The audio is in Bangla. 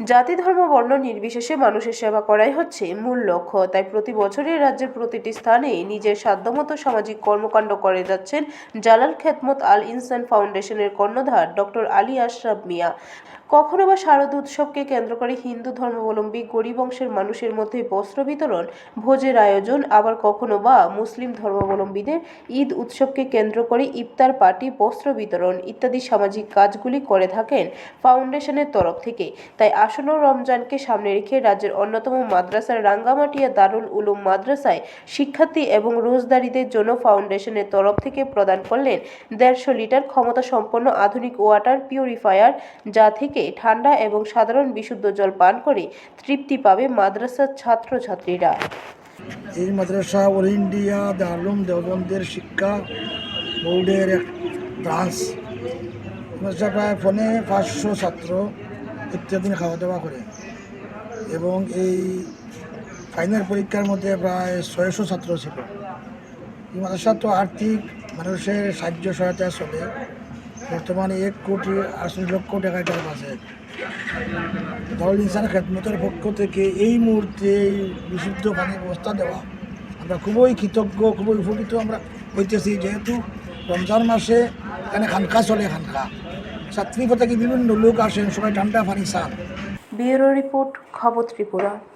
জাতি ধর্ম বর্ণ নির্বিশেষে মানুষের সেবা করাই হচ্ছে মূল লক্ষ্য। তাই প্রতি বছরই রাজ্যের প্রতিটি স্থানে নিজের সাধ্যমতো সামাজিক কর্মকাণ্ড করে যাচ্ছেন জালাল খেদমত আল ইনসান ফাউন্ডেশনের কর্ণধার ডক্টর আলী আশরাফ মিয়া। কখনো বা শারদ উৎসবকে কেন্দ্র করে হিন্দু ধর্মাবলম্বী গরিব অংশের মানুষের মধ্যে বস্ত্র বিতরণ, ভোজের আয়োজন, আবার কখনো বা মুসলিম ধর্মাবলম্বীদের ঈদ উৎসবকে কেন্দ্র করে ইফতার, পার্টি, বস্ত্র বিতরণ ইত্যাদি সামাজিক কাজগুলি করে থাকেন ফাউন্ডেশনের তরফ থেকে। তাই আসন্ন রমজানকে সামনে রেখে রাজ্যের অন্যতম মাদ্রাসার রাঙ্গামাটিয়া দারুল উলুম মাদ্রাসায় শিক্ষার্থী এবং রোজদারিদের জন্য ফাউন্ডেশনের তরফ থেকে প্রদান করলেন দেড়শো লিটার ক্ষমতা সম্পন্ন আধুনিক ওয়াটার পিউরিফায়ার, যা থেকে ঠান্ডা এবং সাধারণ বিশুদ্ধ জল পান করে তৃপ্তি পাবে মাদ্রাসার ছাত্রছাত্রীরা। এই মাদ্রাসা অল ইন্ডিয়া দারুম দেওবন্দের শিক্ষা বোর্ডের ব্রাঞ্চ। মাদ্রাসা প্রায় ফোনে পাঁচশো ছাত্র ইত্যাদি খাওয়া দাওয়া করে। এবং এই ফাইনাল পরীক্ষার মধ্যে প্রায় ছয়শো ছাত্র ছিল। এই মাদ্রাসা তো আর্থিক, মানুষের সাহায্য সহায়তা চলে। বর্তমানে এক কোটি আটচল্লিশ লক্ষ টাকা তার পাশে দারুল ইনসান খেদমতের পক্ষ থেকে এই মুহূর্তে বিশুদ্ধ পানির ব্যবস্থা দেওয়া। আমরা খুবই কৃতজ্ঞ, খুবই উপকৃত আমরা হইতেছি। যেহেতু রমজান মাসে এখানে খানকা চলে খানকা। ছাত্রী থেকে বিভিন্ন লোক আসেন। সবাই ঠান্ডা পানি চান ব্যুরো রিপোর্ট খবর ত্রিপুরা।